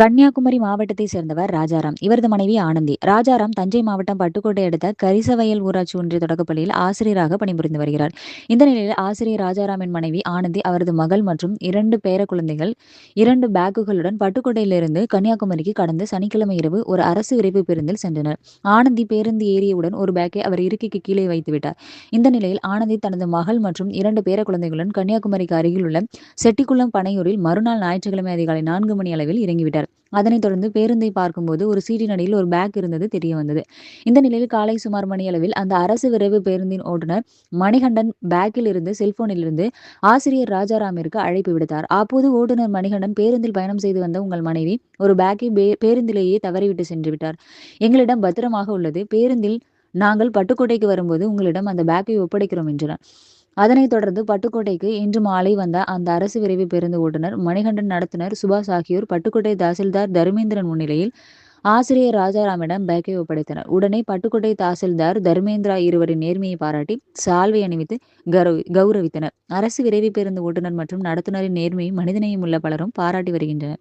கன்னியாகுமரி மாவட்டத்தை சேர்ந்தவர் ராஜாராம். இவரது மனைவி ஆனந்தி. ராஜாராம் தஞ்சை மாவட்டம் பட்டுக்கோட்டை அடுத்த கரிசவயல் ஊராட்சி ஒன்றிய தொடக்கப்பள்ளியில் ஆசிரியராக பணிபுரிந்து வருகிறார். இந்த நிலையில் ஆசிரியர் ராஜாராமின் மனைவி ஆனந்தி அவரது மகள் மற்றும் இரண்டு பேர குழந்தைகள் இரண்டு பேக்குகளுடன் பட்டுக்கோட்டையிலிருந்து கன்னியாகுமரிக்கு கடந்து சனிக்கிழமை இரவு ஒரு அரசு விரைவு பேருந்தில் சென்றனர். ஆனந்தி பேருந்து ஏறியவுடன் ஒரு பேக்கை அவர் இருக்கைக்கு கீழே வைத்துவிட்டார் இந்த நிலையில் ஆனந்தி தனது மகள் மற்றும் இரண்டு பேர குழந்தைகளுடன் கன்னியாகுமரிக்கு அருகில் உள்ள செட்டிக்குளம் பனையூரில் மறுநாள் ஞாயிற்றுக்கிழமை அதிகாலை நான்கு மணி அளவில் இறங்கிவிட்டார். அதனைத் தொடர்ந்து பேருந்தை பார்க்கும்போது ஒரு சீட்டின் அடியில் ஒரு பேக் இருந்தது தெரிய வந்தது. இந்த நிலையில் காலை சுமார் மணியளவில் அந்த அரசு விரைவு பேருந்தின் ஓட்டுநர் மணிகண்டன் பேக்கில் இருந்து செல்போனில் இருந்து ஆசிரியர் ராஜாராமிற்கு அழைப்பு விடுத்தார். அப்போது ஓட்டுநர் மணிகண்டன் பேருந்தில் பயணம் செய்து வந்த உங்கள் மனைவி ஒரு பேக்கை பேருந்திலேயே தவறிவிட்டு சென்று விட்டார். எங்களிடம் பத்திரமாக உள்ளது. பேருந்தில் நாங்கள் பட்டுக்கோட்டைக்கு வரும்போது உங்களிடம் அந்த பேக்கை ஒப்படைக்கிறோம் என்றனர். அதனைத் தொடர்ந்து பட்டுக்கோட்டைக்கு இன்று மாலை வந்த அந்த அரசு விரைவு பேருந்து ஓட்டுநர் மணிகண்டன் நடத்துனர் சுபாஷ் ஆகியோர் பட்டுக்கோட்டை தாசில்தார் தர்மேந்திரன் முன்னிலையில் ஆசிரியர் ராஜாராமிடம் பேக்கை ஒப்படைத்தனர். உடனே பட்டுக்கோட்டை தாசில்தார் தர்மேந்திரா இருவரின் நேர்மையை பாராட்டி சால்வை அணிவித்து கௌரவி கௌரவித்தனர். அரசு விரைவு பேருந்து ஓட்டுநர் மற்றும் நடத்துனரின் நேர்மையும் மனிதனையும் உள்ள பலரும் பாராட்டி வருகின்றனர்.